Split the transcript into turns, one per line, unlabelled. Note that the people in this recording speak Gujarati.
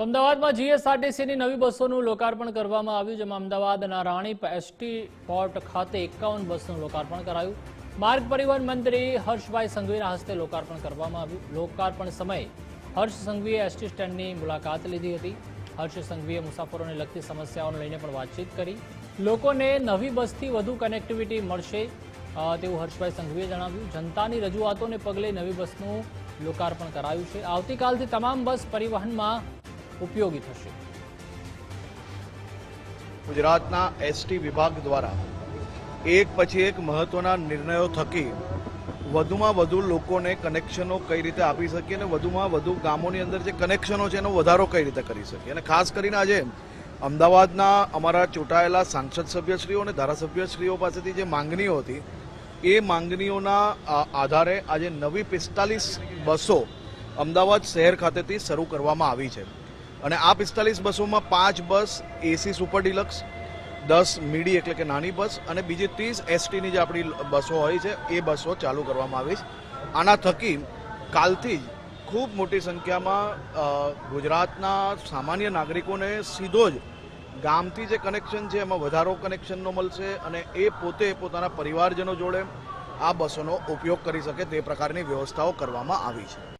તો અમદાવાદમાં જીએસઆરટીસીની નવી બસોનું લોકાર્પણ કરવામાં આવ્યું, જેમાં અમદાવાદના રાણીપ એસટી પોર્ટ ખાતે એકાવન બસનું લોકાર્પણ કરાયું. માર્ગ પરિવહન મંત્રી હર્ષભાઈ સંઘવીના હસ્તે લોકાર્પણ કરવામાં આવ્યું. લોકાર્પણ સમયે હર્ષ સંઘવીએ એસટી સ્ટેન્ડની મુલાકાત લીધી હતી. હર્ષ સંઘવીએ મુસાફરોને લગતી સમસ્યાઓને લઈને પણ વાતચીત કરી. લોકોને નવી બસથી વધુ કનેક્ટિવિટી મળશે તેવું હર્ષભાઈ સંઘવીએ જણાવ્યું. જનતાની રજૂઆતોને પગલે નવી બસનું લોકાર્પણ કરાયું છે. આવતીકાલથી તમામ બસ પરિવહનમાં ઉપયોગી થશે.
ગુજરાતના એસટી વિભાગ દ્વારા એક પછી એક મહત્વના નિર્ણયો થકી વધુમાં વધુ લોકોને કનેક્શનો કઈ રીતે આપી શકીએ અને વધુમાં વધુ ગામોની અંદર જે કનેક્શનો છે એનો વધારો કઈ રીતે કરી શકીએ? અને ખાસ કરીને આજે અમદાવાદના અમારા ચૂંટાયેલા સાંસદ સભ્યશ્રીઓ અને ધારાસભ્યશ્રીઓ પાસેથી જે માંગણીઓ હતી, એ માંગણીઓના આધારે આજે નવી પિસ્તાલીસ બસો અમદાવાદ શહેર ખાતેથી શરૂ કરવામાં આવી છે. અને આ પિસ્તાલીસ બસોમાં પાંચ બસ એસી સુપર ડિલક્સ, દસ મીડી એટલે કે નાની બસ અને બીજી ત્રીસ એસટીની જે આપણી બસો હોય છે, એ બસો ચાલુ કરવામાં આવી છે. આના થકી કાલથી જ ખૂબ મોટી સંખ્યામાં ગુજરાતના સામાન્ય નાગરિકોને સીધો જ ગામથી જે કનેક્શન છે, એમાં વધારો કનેક્શનનો મળશે અને એ પોતે પોતાના પરિવારજનો જોડે આ બસોનો ઉપયોગ કરી શકે તે પ્રકારની વ્યવસ્થાઓ કરવામાં આવી છે.